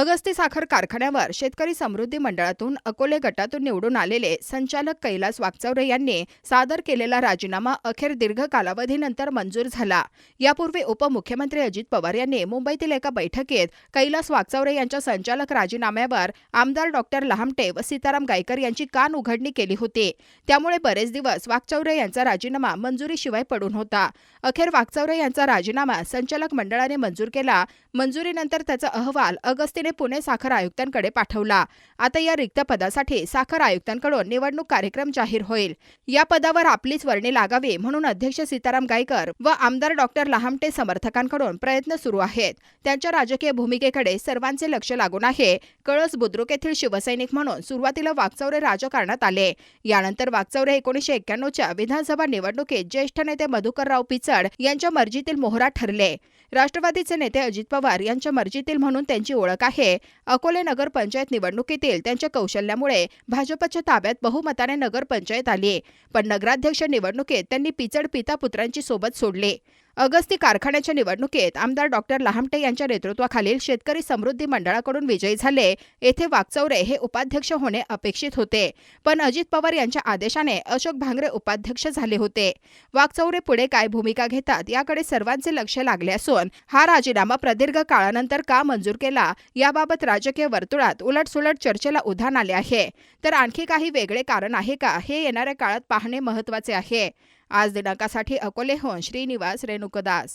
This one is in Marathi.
अगस्ती साखर कारखान्यावर शेतकरी समृद्धी मंडळातून अकोले गटातून निवडून आलेले संचालक कैलास वागचौरे यांनी सादर केलेला राजीनामा अखेर दीर्घ कालावधीनंतर मंजूर झाला. यापूर्वी उपमुख्यमंत्री अजित पवार यांनी मुंबईतील एका बैठकीत कैलास वागचौरे यांच्या संचालक राजीनाम्यावर आमदार डॉक्टर लहामटे व सीताराम गायकर यांची कान उघडणी केली होती. त्यामुळे बरेच दिवस वागचौरे यांचा राजीनामा मंजुरीशिवाय पडून होता. अखेर वागचौरे यांचा राजीनामा संचालक मंडळाने मंजूर केला. मंजुरीनंतर त्याचा अहवाल अगस्तीने पुणे साखर आयुक्तांकडे पाठवला. आता या रिक्त पदासाठी साखर आयुक्तांकडून निवडणूक कार्यक्रम जाहीर होईल. या पदावर आपलीच वर्णी लागावी म्हणून अध्यक्ष सीताराम गायकर व आमदार डॉक्टर लहामटे समर्थकांकडून प्रयत्न सुरू आहेत. त्यांच्या राजकीय भूमिकेकडे सर्वांचे लक्ष लागून आहे. कळस बुद्रुक येथील शिवसैनिक म्हणून सुरुवातीला वागचौरे राजकारणात आले. यानंतर वागचौरे एकोणीशे एक्क्याण्णवच्या विधानसभा निवडणुकीत ज्येष्ठ नेते मधुकरराव पिचड यांच्या मर्जीतील मोहरा ठरले. राष्ट्रवादीचे नेते अजित पवार यांच्या मर्जीतील म्हणून त्यांची ओळख आहे. अकोले नगरपंचायत निवडणुकीतील त्यांच्या कौशल्यामुळे भाजपच्या ताब्यात बहुमताने नगरपंचायत आली पण नगराध्यक्ष निवडणुकीत त्यांनी पिचड पिता पुत्रांची सोबत सोडली. अगस्ती कारखान्याच्या निवडणुकीत आमदार डॉक्टर लहामटे यांच्या नेतृत्वाखालील शेतकरी समृद्धी मंडळाकडून विजयी झाले. येथे वागचौरे हे उपाध्यक्ष होणे अपेक्षित होते. पण अजित पवार यांच्या आदेशाने अशोक भांगरे उपाध्यक्ष झाले होते. वागचौरे पुढे काय भूमिका घेतात याकडे सर्वांचे लक्ष लागले असून हा राजीनामा प्रदीर्घ काळानंतर का मंजूर केला याबाबत राजकीय वर्तुळात उलटसुलट चर्चेला उधाण आले आहे. तर आणखी काही वेगळे कारण आहे का हे येणाऱ्या काळात पाहणे महत्त्वाचे आहे. आज दिनांकासाठी अकोलेहून श्रीनिवास रेणुकदास.